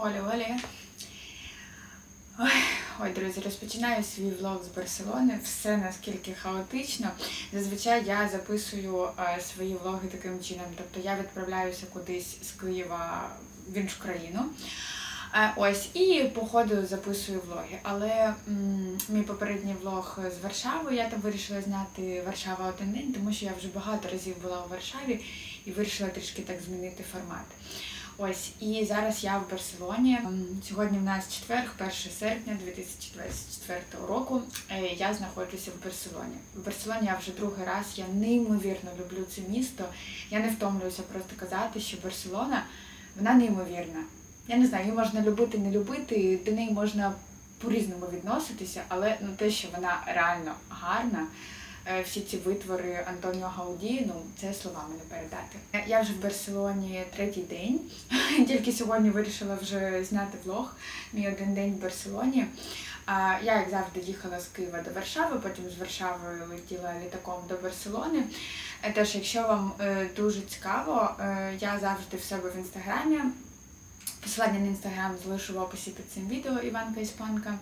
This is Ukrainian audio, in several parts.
Олі Олі. Ой, ой, друзі, розпочинаю свій влог з Барселони. Все наскільки хаотично. Зазвичай я записую е, свої влоги таким чином. Тобто я відправляюся кудись з Києва в іншу країну. Е, ось, і по ходу записую влоги. Але м мій попередній влог з Варшави, я там вирішила зняти Варшава один день, тому що я вже багато разів була у Варшаві і вирішила трішки так змінити формат. Ось і зараз я в Барселоні. Сьогодні в нас четверг, 1 серпня 2024 року. Е, Я знаходжуся в Барселоні. В Барселоні я вже другий раз. Я неймовірно люблю це місто. Я не втомлююся просто казати, що Барселона вона неймовірна. Я не знаю, її можна любити, не любити, до неї можна по-різному відноситися, але ну те, що вона реально гарна. Е, Всі ці витвори Антоніо Гауді, ну це словами не передати. Я вже в Барселоні третій день. Тільки сьогодні вирішила вже зняти влог. Мій один день в Барселоні. Я, як завжди, їхала з Києва до Варшави, потім з Варшави летіла літаком до Барселони. Е, Теж, якщо вам е, дуже цікаво, я завжди в себе в інстаграмі. Посилання на інстаграм залишу в описі під цим відео Іванка Іспанка.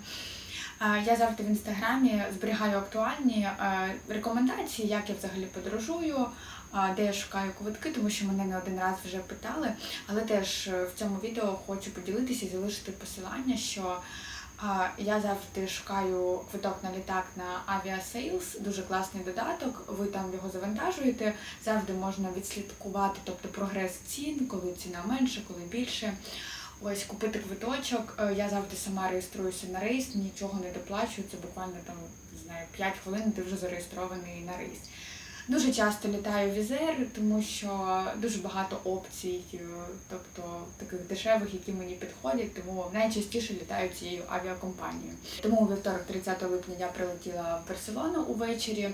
Я завжди в інстаграмі зберігаю актуальні е, рекомендації, як я взагалі подорожую, де я шукаю квитки, тому що мене не один раз вже питали. Але теж е, в цьому відео хочу поділитися і залишити посилання, що я завжди шукаю квиток на літак на Aviasales, дуже класний додаток. Ви там його завантажуєте. Завжди можна відслідкувати, тобто прогрес цін, коли ціна менше, коли більше. Ось купити квиточок. Е, Я завжди сама реєструюся на рейс, нічого не доплачую. Це буквально там не знаю 5 хвилин. Ти вже зареєстрований на рейс. Дуже часто літаю візер, тому що дуже багато опцій, е, тобто таких дешевих, які мені підходять, тому найчастіше літаю цією авіакомпанією. Тому вівторок, 30 липня, я прилетіла в Барселону увечері.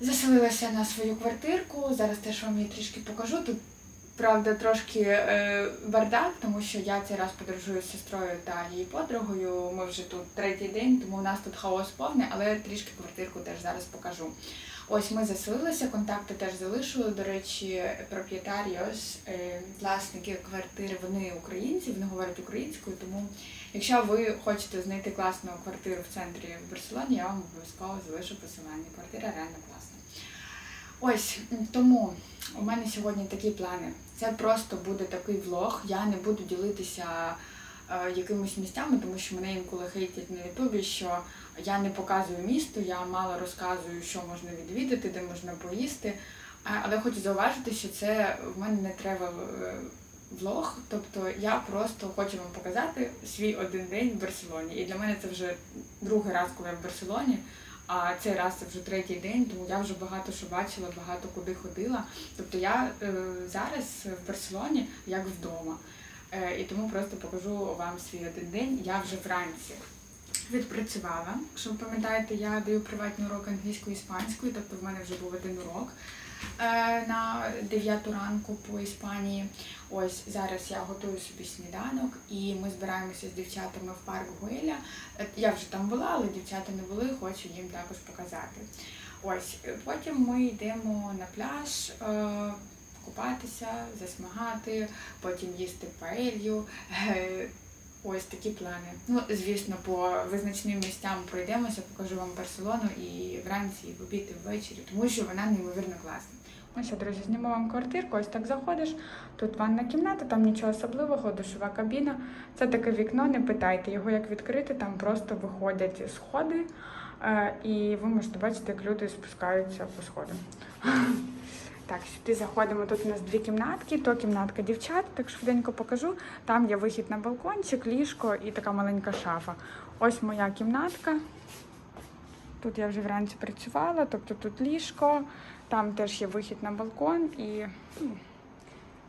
Заселилася на свою квартирку. Зараз теж вам її трішки покажу. Тут правда трошки е, бардак, тому що я цей раз подорожую з сестрою та її подругою. Ми вже тут третій день, тому у нас тут хаос повний, але трішки квартирку теж зараз покажу. Ось ми заселилися, контакти теж залишу. До речі, проп'єтаріос, е, власники квартири, вони українці, вони говорять українською, тому якщо ви хочете знайти класну квартиру в центрі Барселоні, я вам обов'язково залишу посилання. Квартира реально класна. Ось тому у мене сьогодні такі плани. Це просто буде такий влог. Я не буду ділитися е, якимись місцями, тому що мене інколи хейтять на Ютубі, що я не показую місто, я мало розказую, що можна відвідати, де можна поїсти. Але хочу зауважити, що це в мене не треба влог. Тобто я просто хочу вам показати свій один день в Барселоні. І для мене це вже другий раз, коли я в Барселоні. А цей раз це вже третій день, тому я вже багато що бачила, багато куди ходила. Тобто я е, зараз в Барселоні як вдома. Е, і тому просто покажу вам свій один день. Я вже вранці відпрацювала. Якщо ви пам'ятаєте, я даю приватні уроки англійської іспанської, тобто в мене вже був один урок на 9 ранку по Іспанії. Ось зараз я готую собі сніданок і ми збираємося з дівчатами в парк Гуеля. Е, Я вже там була, але дівчата не були, хочу їм також показати. Ось е, потім ми йдемо на пляж. е, Купатися, засмагати, потім їсти паелью. Ось такі плани. Ну, звісно, по визначним місцям пройдемося, покажу вам Барселону і вранці, і в обід, і ввечері, тому що вона неймовірно класна. Ну що, друзі, зніму вам квартирку, ось так заходиш. Тут ванна кімната, там нічого особливого, душова кабіна. Це таке вікно, не питайте його, як відкрити, там просто виходять сходи, е, і ви можете бачити, як люди спускаються по сходам. Так, сюди заходимо. Тут у нас дві кімнатки, то кімнатка дівчат, так швиденько покажу. Там є вихід на балкончик, ліжко і така маленька шафа. Ось моя кімнатка. Тут я вже вранці працювала, тобто тут ліжко, там теж є вихід на балкон і, ну,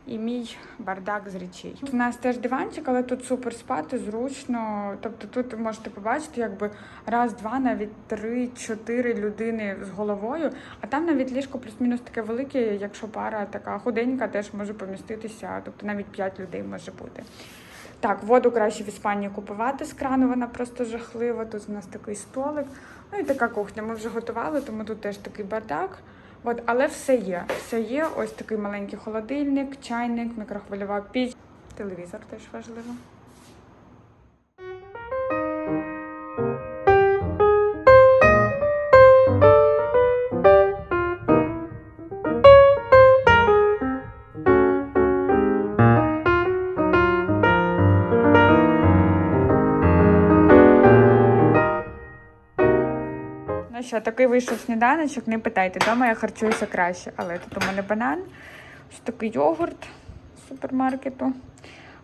і мій бардак з речей. У нас теж диванчик, але тут супер спати, зручно. Тобто тут можете побачити, якби раз, два, навіть три, чотири людини з головою, а там навіть ліжко плюс-мінус таке велике, якщо пара така худенька, теж може поміститися, тобто навіть п'ять людей може бути. Так, воду краще в Іспанії купувати з крану, вона просто жахлива. Тут у нас такий столик. Ну і така кухня. Ми вже готували, тому тут теж такий бардак. От, але все є. Все є. Ось такий маленький холодильник, чайник, мікрохвильова піч. Телевізор теж важливо. Ну що, такий вийшов сніданочок, не питайте, вдома я харчуюся краще. Але тут у мене банан, ось такий йогурт з супермаркету.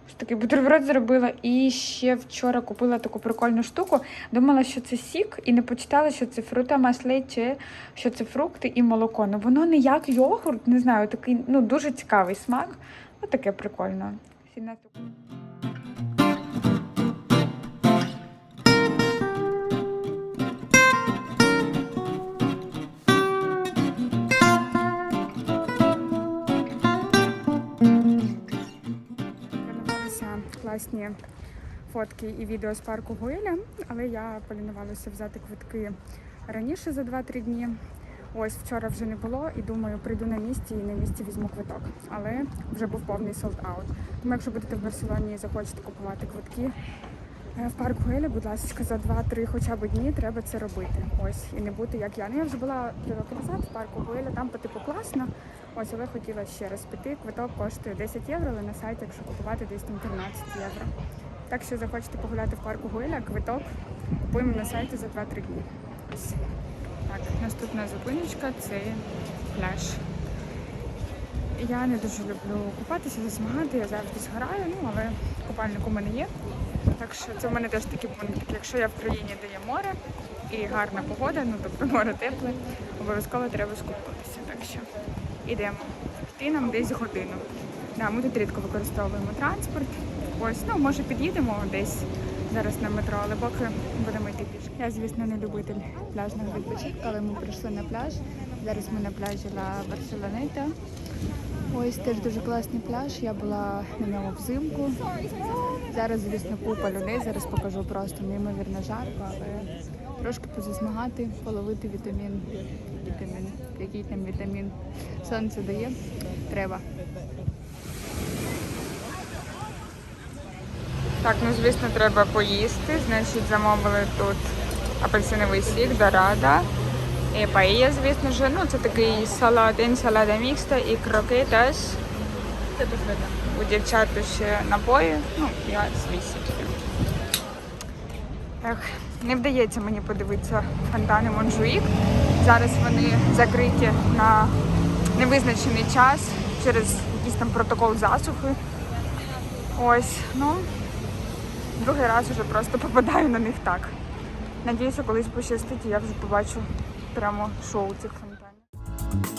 Ось такий бутерброд зробила. І ще вчора купила таку прикольну штуку. Думала, що це сік, і не почитала, що це фрута масле, чи що це фрукти і молоко. Ну воно не як йогурт, не знаю, такий ну дуже цікавий смак. Ось таке прикольно. Класні фотки і відео з парку Гуеля, але я полінувалася взяти квитки раніше за 2-3 дні. Ось вчора вже не було і думаю, прийду на місці і на місці візьму квиток. Але вже був повний солд-аут. Тому якщо будете в Барселоні і захочете купувати квитки е, в парк Гуеля, будь ласка, за 2-3 хоча б дні треба це робити. Ось і не бути як я. Ну я вже була три роки назад в парку Гуеля, там по типу класно. Ось, але хотіла ще раз піти. Квиток коштує 10 євро, але на сайті, якщо купувати, десь там 13 євро. Так що захочете погуляти в парку Гуеля, квиток купуємо на сайті за 2-3 дні. Ось. Так, наступна зупиночка це пляж. Я не дуже люблю купатися, засмагати, я завжди згораю, ну але купальник у мене є. Так що це в мене теж такий пункт. Якщо я в країні, де є море і гарна погода, ну тобто море тепле, обов'язково треба скупатися. Так що йдемо. Йти нам десь годину. Да, ми тут рідко використовуємо транспорт. Ось, ну може під'їдемо десь зараз на метро, але поки будемо йти пішки. Я, звісно, не любитель пляжного відпочинку, але ми прийшли на пляж. Зараз ми на пляжі Ла Барселонета. Ось теж дуже класний пляж. Я була на ньому взимку. Зараз, звісно, купа людей. Зараз покажу просто неймовірно жарко, але трошки позасмагати, половити вітамін. Вітамін, який там вітамін сонце дає. Треба. Так, ну звісно, треба поїсти. Значить, замовили тут апельсиновий сік, дорада. І паella, звісно ж. Ну, це такий салат, інсалада мікста і крокетас. У дівчат ще напої. Ну, я свій сік. Так, не вдається мені подивитися фонтани Монжуїк. Зараз вони закриті на невизначений час через якийсь там протокол засухи. Ось, ну, другий раз вже просто попадаю на них так. Надіюся, колись пощастить, і я вже побачу прямо шоу цих фонтанів.